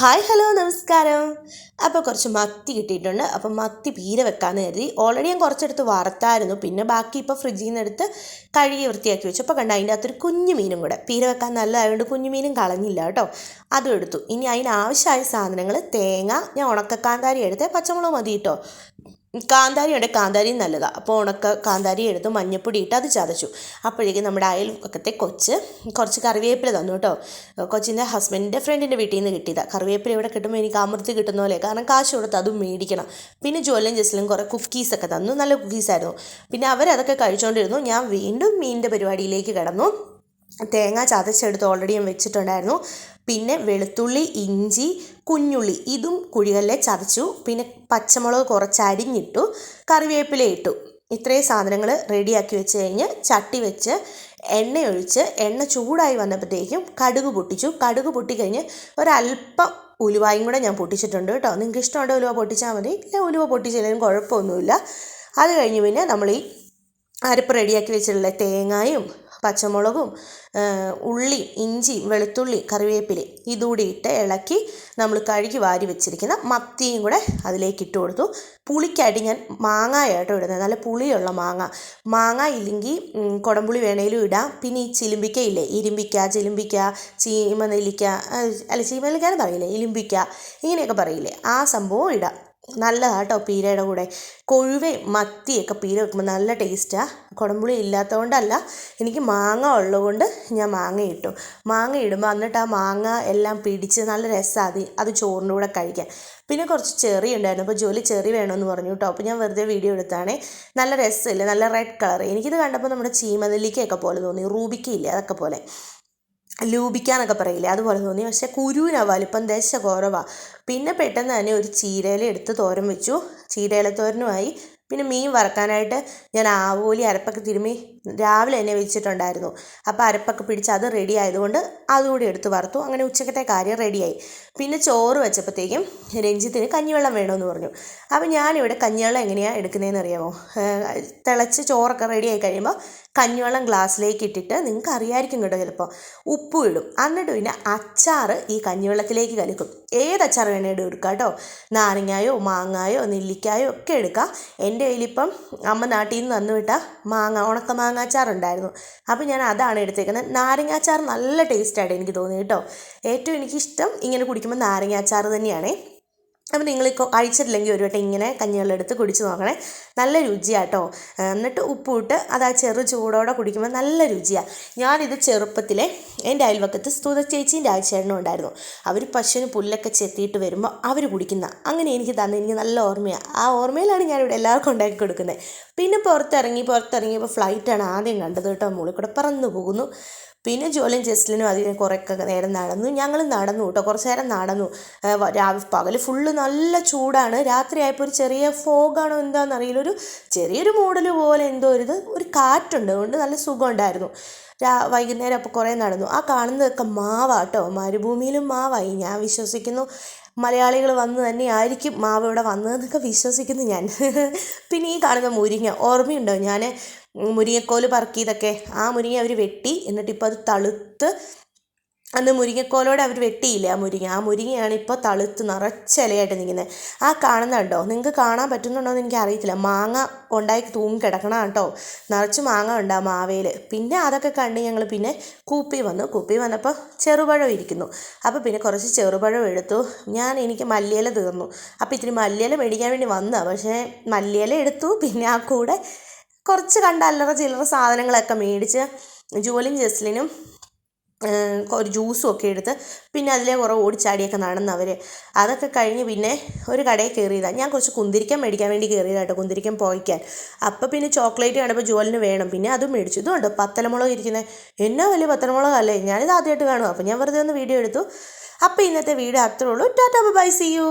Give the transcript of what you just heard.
Hi hello നമസ്കാരം. അപ്പോൾ കുറച്ച് മത്തി കിട്ടിയിട്ടുണ്ട്. അപ്പോൾ മത്തി പീര വെക്കാമെന്ന് കരുതി. ഓൾറെഡി ഞാൻ കുറച്ചെടുത്ത് വറുത്തായിരുന്നു. പിന്നെ ബാക്കി ഇപ്പോൾ ഫ്രിഡ്ജിൽ നിന്ന് എടുത്ത് കഴുകി വൃത്തിയാക്കി വെച്ചു. അപ്പോൾ കണ്ട അതിന്റെ അകത്തൊരു കുഞ്ഞു മീനും കൂടെ. പീര വെക്കാൻ നല്ലതായതുകൊണ്ട് കുഞ്ഞു മീനും കളഞ്ഞില്ല കേട്ടോ. അതും എടുത്തു. ഇനി അതിനാവശ്യമായ സാധനങ്ങൾ തേങ്ങ ഞാൻ ഉണക്കക്കാന്താരി എടുത്ത്. പച്ചമുളക് മതി കേട്ടോ. കാന്താരി ഉണ്ട്. കാന്താരി നല്ലതാണ് അപ്പോൾ ഉണക്ക കാന്താരി എടുത്ത് മഞ്ഞപ്പൊടി ഇട്ട് അത് ചതച്ചു. അപ്പോഴേക്കും നമ്മുടെ അയൽപക്കത്തെ കൊച്ച് കുറച്ച് കറിവേപ്പില തന്നു കേട്ടോ. കൊച്ചിന്റെ ഹസ്ബൻഡിന്റെ ഫ്രണ്ടിന്റെ വീട്ടിൽ നിന്ന് കിട്ടിയതാണ് കറിവേപ്പില ഇവിടെ കിട്ടുമ്പോൾ എനിക്ക് അമൃത്തി കിട്ടുന്ന പോലെ കാരണം കാശ് കൊടുത്ത് അതും മേടിക്കണം. പിന്നെ ജോലും ജസ്ലും കുറേ കുക്കീസൊക്കെ തന്നു. നല്ല കുക്കീസായിരുന്നു പിന്നെ അവരതൊക്കെ കഴിച്ചുകൊണ്ടിരുന്നു ഞാൻ വീണ്ടും മീനിന്റെ പരിപാടിയിലേക്ക് കിടന്നു. തേങ്ങ ചതച്ചെടുത്ത് ഓൾറെഡി ഞാൻ വെച്ചിട്ടുണ്ടായിരുന്നു. പിന്നെ വെളുത്തുള്ളി ഇഞ്ചി കുഞ്ഞുള്ളി ഇതും കുഴികളിലെ ചതച്ചു. പിന്നെ പച്ചമുളക് കുറച്ച് അരിഞ്ഞിട്ടു കറിവേപ്പില ഇട്ടു. ഇത്രയും സാധനങ്ങൾ റെഡിയാക്കി വെച്ച് കഴിഞ്ഞ് ചട്ടി വെച്ച് എണ്ണയൊഴിച്ച് എണ്ണ ചൂടായി വന്നപ്പോഴത്തേക്കും കടുക് പൊട്ടിച്ചു. കടുക് പൊട്ടിക്കഴിഞ്ഞ് ഒരല്പം ഉലുവായും കൂടെ ഞാൻ പൊട്ടിച്ചിട്ടുണ്ട് കേട്ടോ. നിങ്ങൾക്ക് ഇഷ്ടമുണ്ട് ഉലുവ പൊട്ടിച്ചാൽ മതി. ഇല്ല ഉലുവ പൊട്ടിച്ചില്ലെങ്കിലും കുഴപ്പമൊന്നുമില്ല. അത് കഴിഞ്ഞ് പിന്നെ നമ്മൾ ഈ അരപ്പ് റെഡിയാക്കി വെച്ചിട്ടുള്ള തേങ്ങായും പച്ചമുളകും ഉള്ളി ഇഞ്ചി വെളുത്തുള്ളി കറിവേപ്പില ഇതുകൂടി ഇട്ട് ഇളക്കി നമ്മൾ കഴുകി വാരി വെച്ചിരിക്കുന്ന മത്തിയും കൂടെ അതിലേക്ക് ഇട്ട് കൊടുത്തു. പുളിക്കായിട്ട് ഞാൻ മാങ്ങായാട്ടോ ഇടുന്നത്. നല്ല പുളിയുള്ള മാങ്ങ. മാങ്ങ ഇല്ലെങ്കിൽ കുടംപുളി വേണേലും ഇടാം. പിന്നെ ഈ ചിലുമ്പിക്ക ഇല്ലേ? ഇരുമ്പിക്ക ചിലിമ്പിക്ക ചീമനെല്ലിക്ക അല്ല ചീമനെല്ലിക്കാന്ന് പറയില്ലേ? ഇലിമ്പിക്ക ഇങ്ങനെയൊക്കെ പറയില്ലേ? ആ സംഭവം ഇടാം. നല്ലതാണ് കേട്ടോ പീരയുടെ കൂടെ. കൊഴുവയും മത്തിയൊക്കെ പീര വെക്കുമ്പോൾ നല്ല ടേസ്റ്റാണ് കുടംപുളി ഇല്ലാത്തതുകൊണ്ടല്ല എനിക്ക് മാങ്ങ ഉള്ളതുകൊണ്ട് ഞാൻ മാങ്ങ ഇട്ടു. മാങ്ങ ഇടുമ്പോൾ എന്നിട്ട് ആ മാങ്ങ എല്ലാം പിടിച്ച് നല്ല രസമാണ് അത് അത് ചോറിന്റെ കൂടെ കഴിക്കാൻ. പിന്നെ കുറച്ച് ചെറി ഉണ്ടായിരുന്നു അപ്പോൾ ജോലി ചെറി വേണമെന്ന് പറഞ്ഞു കേട്ടോ അപ്പോൾ ഞാൻ വെറുതെ വീഡിയോ എടുത്താണേ. നല്ല രസമില്ല നല്ല റെഡ് കളർ എനിക്കിത് കണ്ടപ്പോൾ നമ്മുടെ ചീമനെല്ലിക്കയൊക്കെ പോലെ തോന്നി റൂബിക്കയില്ലേ അതൊക്കെ പോലെ. ലൂപിക്കാന്നൊക്കെ പറയില്ലേ? അതുപോലെ തോന്നി. പക്ഷെ കുരുവിനാണ് വലിപ്പം ദശ കുറവാണ് പിന്നെ പെട്ടെന്ന് തന്നെ ഒരു ചീരയില എടുത്ത് തോരൻ വെച്ചു. ചീരയില തോരനുമായി പിന്നെ മീൻ വറക്കാനായിട്ട് ഞാൻ ആവോലി അരപ്പൊക്കെ തിരുമ്മി രാവിലെ തന്നെ വെച്ചിട്ടുണ്ടായിരുന്നു. അപ്പോൾ അരപ്പൊക്കെ പിടിച്ച് അത് റെഡി ആയതുകൊണ്ട് അതുകൂടി എടുത്ത് വറുത്തു. അങ്ങനെ ഉച്ചക്കത്തെ കാര്യം റെഡിയായി പിന്നെ ചോറ് വെച്ചപ്പോഴത്തേക്കും രഞ്ജിത്തിന് കഞ്ഞിവെള്ളം വേണമെന്ന് പറഞ്ഞു. അപ്പോൾ ഞാനിവിടെ കഞ്ഞിവെള്ളം എങ്ങനെയാണ് എടുക്കുന്നതെന്ന് അറിയാമോ? തിളച്ച് ചോറൊക്കെ റെഡിയായി കഴിയുമ്പോൾ കഞ്ഞിവെള്ളം ഗ്ലാസ്സിലേക്ക് ഇട്ടിട്ട് നിങ്ങൾക്ക് അറിയായിരിക്കും കേട്ടോ ചിലപ്പോൾ. ഉപ്പ് ഇടും. എന്നിട്ട് പിന്നെ അച്ചാർ ഈ കഞ്ഞിവെള്ളത്തിലേക്ക് കലക്കും. ഏത് അച്ചാർ വേണേലും എടുക്കാം കേട്ടോ. നാരങ്ങായോ മാങ്ങായോ നെല്ലിക്കായോ ഒക്കെ എടുക്കാം. എന്റെ കയ്യിലിപ്പം അമ്മ നാട്ടിൽ നിന്ന് തന്നു വിട്ട മാങ്ങ ഉണക്ക മാങ്ങാച്ചാറുണ്ടായിരുന്നു അപ്പോൾ ഞാൻ അതാണ് എടുത്തേക്കുന്നത്. നാരങ്ങാച്ചാർ നല്ല ടേസ്റ്റായിട്ട് എനിക്ക് തോന്നി കേട്ടോ. ഏറ്റവും എനിക്കിഷ്ടം ഇങ്ങനെ കുടിക്കുമ്പോൾ നാരങ്ങാച്ചാർ തന്നെയാണേ. അപ്പോൾ നിങ്ങൾ കഴിച്ചിട്ടില്ലെങ്കിൽ ഒരു വട്ടം ഇങ്ങനെ കഞ്ഞിവെള്ളം എടുത്ത് കുടിച്ച് നോക്കണേ. നല്ല രുചിയാട്ടോ എന്നിട്ട് ഉപ്പിട്ട് അത് ആ ചെറു ചൂടോടെ കുടിക്കുമ്പോൾ നല്ല രുചിയാണ് ഞാനിത് ചെറുപ്പത്തിലെ എന്റെ അയൽവക്കത്ത് സ്തുത ചേച്ചീന്റെ ആഴ്ചേട്ടനും ഉണ്ടായിരുന്നു. അവർ പശുവിന് പുല്ലൊക്കെ ചെത്തിയിട്ട് വരുമ്പോൾ അവർ കുടിക്കുന്ന. അങ്ങനെ എനിക്ക് തന്നെ എനിക്ക് നല്ല ഓർമ്മയാണ് ആ ഓർമ്മയിലാണ് ഞാനിവിടെ എല്ലാവർക്കും ഉണ്ടാക്കി കൊടുക്കുന്നത്. പിന്നെ പുറത്തിറങ്ങി പുറത്തിറങ്ങിയപ്പോൾ ഫ്ലൈറ്റാണ് ആദ്യം കണ്ടത് കേട്ടോ. മുകളിൽ കൂടെ പറന്നു പോകുന്നു. പിന്നെ ജോലിയും ജസ്ലിനും അതിന് കുറേയൊക്കെ നേരം നടന്നു. ഞങ്ങൾ നടന്നു കേട്ടോ കുറച്ച് നേരം നടന്നു. രാവിലെ പകൽ ഫുള്ള് നല്ല ചൂടാണ്. രാത്രിയായപ്പോൾ ഒരു ചെറിയ ഫോഗാണോ എന്താണെന്ന് അറിയില്ല. ഒരു ചെറിയൊരു മൂടൽ പോലെ എന്തോ ഒരു ഇത് ഒരു കാറ്റുണ്ട്. അതുകൊണ്ട് നല്ല സുഖമുണ്ടായിരുന്നു. രാ വൈകുന്നേരം അപ്പോൾ കുറേ നടന്നു. ആ കാണുന്നതൊക്കെ മാവാട്ടോ മരുഭൂമിയിലും മാവായി. ഞാൻ വിശ്വസിക്കുന്നു. മലയാളികൾ വന്ന് തന്നെ ആയിരിക്കും മാവ് ഇവിടെ വന്നതെന്നൊക്കെ വിശ്വസിക്കുന്നു ഞാൻ. പിന്നെ ഈ കാണുന്ന മുരിങ്ങ ഓർമ്മയുണ്ടോ? ഞാൻ മുരിങ്ങക്കോൽ പറക്കിയതൊക്കെ. ആ മുരിങ്ങ അവർ വെട്ടി എന്നിട്ടിപ്പോൾ അത് തളുത്ത് അന്ന് മുരിങ്ങക്കോലോടെ അവർ വെട്ടിയില്ല ആ മുരിങ്ങ? ആ മുരിങ്ങയാണ് ഇപ്പോൾ തളുത്ത് നിറച്ചിലയായിട്ട് നിൽക്കുന്നത്. ആ കാണുന്നുണ്ടോ നിങ്ങൾക്ക് കാണാൻ പറ്റുന്നുണ്ടോ എന്ന് എനിക്ക് അറിയത്തില്ല മാങ്ങ ഉണ്ടായി തൂങ്ങി കിടക്കണം കേട്ടോ നിറച്ച് മാങ്ങ ഉണ്ട് ആ പിന്നെ അതൊക്കെ കണ്ട് ഞങ്ങൾ പിന്നെ കൂപ്പി വന്നു. കൂപ്പി വന്നപ്പോൾ ചെറുപഴം ഇരിക്കുന്നു. അപ്പോൾ പിന്നെ കുറച്ച് ചെറുപഴം എടുത്തു. ഞാൻ എനിക്ക് മല്ലിയില തീർന്നു. അപ്പോൾ ഇത്തിരി മല്ലിയില മേടിക്കാൻ വേണ്ടി വന്നതാണ് പക്ഷേ മല്ലിയില എടുത്തു. പിന്നെ ആ കൂടെ കുറച്ച് കണ്ട അല്ലറ ചില്ലറ സാധനങ്ങളൊക്കെ മേടിച്ച് ജോലിയും ജസ്ലിനും ഒരു ജ്യൂസും ഒക്കെ എടുത്ത് പിന്നെ അതിലെ കുറേ ഓടിച്ചാടിയൊക്കെ നടന്നവർ അതൊക്കെ കഴിഞ്ഞ് പിന്നെ ഒരു കടയിൽ കയറിയതാണ് ഞാൻ കുറച്ച് കുന്തിരിക്കം മേടിക്കാൻ വേണ്ടി കയറിയതാണ് കേട്ടോ കുന്തിരിക്കം പോയിക്കാൻ. അപ്പോൾ പിന്നെ ചോക്ലേറ്റ് കണ്ടപ്പോൾ ജോലിന് വേണം. പിന്നെ അതും മേടിച്ചു. ഇതുണ്ട് പത്തലമുളക് ഇരിക്കുന്നത് എന്നാ വലിയ പത്തലമുളക് അല്ലേ? ഞാനിത് ആദ്യമായിട്ട് കാണും അപ്പോൾ ഞാൻ വെറുതെ ഒന്ന് വീഡിയോ എടുത്തു. അപ്പോൾ ഇന്നത്തെ വീഡിയോ അത്രേ ഉള്ളൂ. Tata bye C U